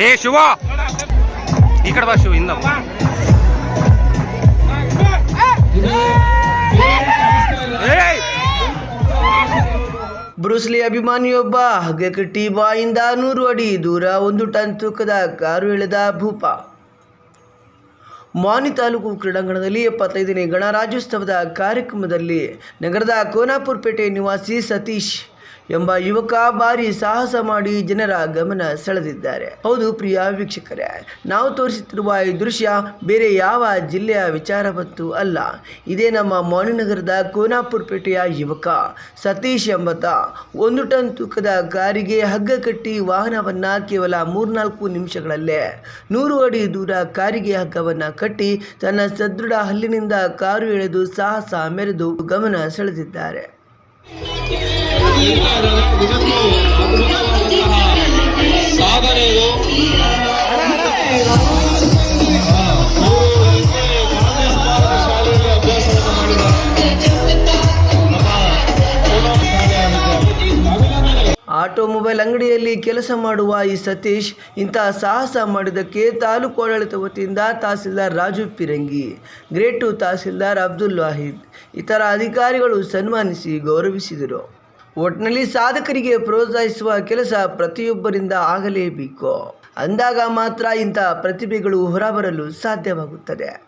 ಏ, ಶಿವ! ಈ ಕಡೆ ಬಾ ಶಿವ ಇಂದ ಬ್ರೂಸ್ಲಿ ಅಭಿಮಾನಿಯೊಬ್ಬ, ಹಗ್ಗೆ ಟಿ ಬಾಯಿಂದ ನೂರು ಅಡಿ ದೂರ ಒಂದು ಟನ್ ತೂಕದ ಕಾರು ಎಳೆದ ಭೂಪ. ಮಾನಿ ತಾಲೂಕು ಕ್ರೀಡಾಂಗಣದಲ್ಲಿ ಎಪ್ಪತ್ತೈದನೇ ಗಣರಾಜ್ಯೋತ್ಸವದ ಕಾರ್ಯಕ್ರಮದಲ್ಲಿ ನಗರದ ಕೋನಾಪುರ್ ಪೇಟೆ ನಿವಾಸಿ ಸತೀಶ್ ಎಂಬ ಯುವಕ ಭಾರಿ ಸಾಹಸ ಮಾಡಿ ಜನರ ಗಮನ ಸೆಳೆದಿದ್ದಾರೆ. ಹೌದು ಪ್ರಿಯ ವೀಕ್ಷಕರೇ, ನಾವು ತೋರಿಸುತ್ತಿರುವ ಈ ದೃಶ್ಯ ಬೇರೆ ಯಾವ ಜಿಲ್ಲೆಯ ವಿಚಾರವಂತೂ ಅಲ್ಲ. ಇದೇ ನಮ್ಮ ಮೌನನಗರದ ಕೋನಾಪುರ ಪೇಟೆಯ ಯುವಕ ಸತೀಶ್ ಎಂಬತ. ಒಂದು ಟನ್ ತೂಕದ ಕಾರಿಗೆ ಹಗ್ಗ ಕಟ್ಟಿ ವಾಹನವನ್ನ ಕೇವಲ ಮೂರ್ನಾಲ್ಕು ನಿಮಿಷಗಳಲ್ಲೇ ನೂರು ಅಡಿ ದೂರ ಕಾರಿಗೆ ಹಗ್ಗವನ್ನ ಕಟ್ಟಿ ತನ್ನ ಸದೃಢ ಹಲ್ಲಿನಿಂದ ಕಾರು ಎಳೆದು ಸಾಹಸ ಮೆರೆದು ಗಮನ ಸೆಳೆದಿದ್ದಾರೆ. ಆಟೋಮೊಬೈಲ್ ಅಂಗಡಿಯಲ್ಲಿ ಕೆಲಸ ಮಾಡುವ ಈ ಸತೀಶ್ ಇಂತಹ ಸಾಹಸ ಮಾಡಿದ್ದಕ್ಕೆ ತಾಲೂಕು ಆಡಳಿತ ವತಿಯಿಂದ ತಹಸೀಲ್ದಾರ್ ರಾಜು ಪಿರಂಗಿ, ಗ್ರೇಟು ತಹಸೀಲ್ದಾರ್ ಅಬ್ದುಲ್ ವಾಹಿದ್, ಇತರ ಅಧಿಕಾರಿಗಳು ಸನ್ಮಾನಿಸಿ ಗೌರವಿಸಿದರು. ಒಟ್ಟಿನಲ್ಲಿ ಸಾಧಕರಿಗೆ ಪ್ರೋತ್ಸಾಹಿಸುವ ಕೆಲಸ ಪ್ರತಿಯೊಬ್ಬರಿಂದ ಆಗಲೇಬೇಕು. ಅಂದಾಗ ಮಾತ್ರ ಇಂಥ ಪ್ರತಿಭೆಗಳು ಹೊರಬರಲು ಸಾಧ್ಯವಾಗುತ್ತದೆ.